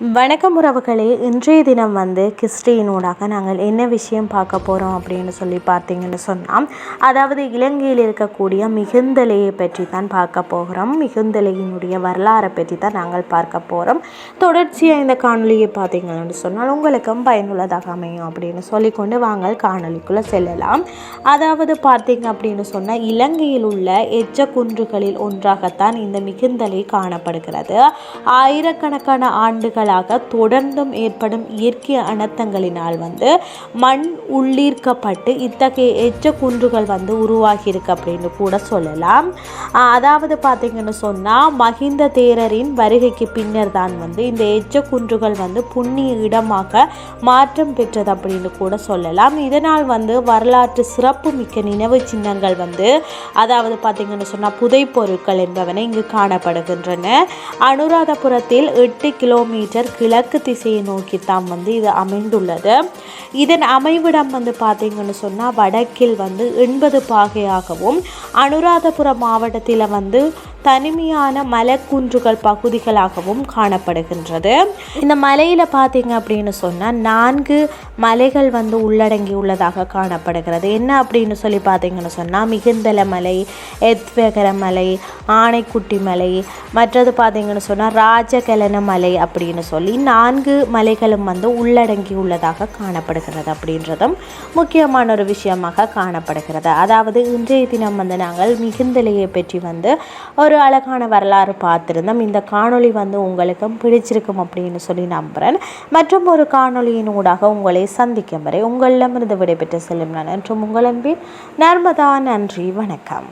வணக்கம் உறவுகளே. இன்றைய தினம் வந்து கிறிஸ்டியனோடாக நாங்கள் என்ன விஷயம் பார்க்க போகிறோம் அப்படின்னு சொல்லி பார்த்தீங்கன்னு சொன்னால் அதாவது இலங்கையில் இருக்கக்கூடிய மிகுந்தலையை பற்றி தான் பார்க்க போகிறோம். மிகுந்தலையினுடைய வரலாறை பற்றி தான் நாங்கள் பார்க்க போகிறோம் தொடர்ச்சியாக இந்த காணொலியை பார்த்தீங்கன்னு சொன்னால் உங்களுக்கும் பயனுள்ளதாக அமையும் அப்படின்னு சொல்லிக்கொண்டு வாங்க காணொலிக்குள்ளே செல்லலாம். அதாவது பார்த்தீங்க அப்படின்னு சொன்னால் இலங்கையில் உள்ள எச்ச குன்றுகளில் ஒன்றாகத்தான் இந்த மிகுந்தலை காணப்படுகிறது. ஆயிரக்கணக்கான ஆண்டுகள் நாட்களாக தொடர்ந்தும் ஏற்படும் இயற்கை அனர்த்தங்களினால் வந்து மண் உள்ளீர்க்கப்பட்டு இத்தகைய எச்ச குன்றுகள் வந்து உருவாகியிருக்கு அப்படின்னு கூட சொல்லலாம். அதாவது பார்த்திங்கன்னு சொன்னால் மஹிந்த தேரரின் வருகைக்கு பின்னர் தான் வந்து இந்த எச்ச குன்றுகள் வந்து புண்ணிய இடமாக மாற்றம் பெற்றது அப்படின்னு கூட சொல்லலாம். இதனால் வந்து வரலாற்று சிறப்பு மிக்க நினைவு சின்னங்கள் வந்து அதாவது பார்த்திங்கன்னு சொன்னால் புதை பொருட்கள் என்பவனை இங்கு காணப்படுகின்றன. அனுராதபுரத்தில் எட்டு கிலோமீட்டர் மீட்டர் கிழக்கு திசையை நோக்கி தான் வந்து இது அமைந்துள்ளது. இதன் அமைவிடம் வந்து பார்த்திங்கன்னு சொன்னால் வடக்கில் வந்து எண்பது பாகையாகவும் அனுராதபுரம் மாவட்டத்தில் வந்து தனிமையான மலைக்குன்றுகள் பகுதிகளாகவும் காணப்படுகின்றது. இந்த மலையில் பார்த்தீங்க அப்படின்னு சொன்னால் நான்கு மலைகள் வந்து உள்ளடங்கி உள்ளதாக காணப்படுகிறது. என்ன அப்படின்னு சொல்லி பார்த்தீங்கன்னு சொன்னால் மிகுந்தல மலை எத்வகர மலை ஆனைக்குட்டி மலை மற்றது பார்த்தீங்கன்னு சொன்னால் ராஜகலன மலை அப்படின்னு சொல்லி நான்கு மலைகளும் வந்து உள்ளடங்கி உள்ளதாக காணப்படுகிறது அப்படின்றதும் முக்கியமான ஒரு விஷயமாக காணப்படுகிறது. அதாவது இன்றைய தினம் வந்து நாங்கள் மிகுந்தலையை பற்றி வந்து ஒரு ஒரு அழகான வரலாறு பார்த்துருந்தோம். இந்த காணொளி வந்து உங்களுக்கும் பிடிச்சிருக்கும் அப்படின்னு சொல்லி நம்புகிறேன் மற்றும் ஒரு காணொளியின் ஊடாக உங்களை சந்திக்கும் வரை உங்களிடமிருந்து விடைபெற்று செல்லும் நான் என்றும் உங்கள் அன்பின் நர்மதா நன்றி வணக்கம்.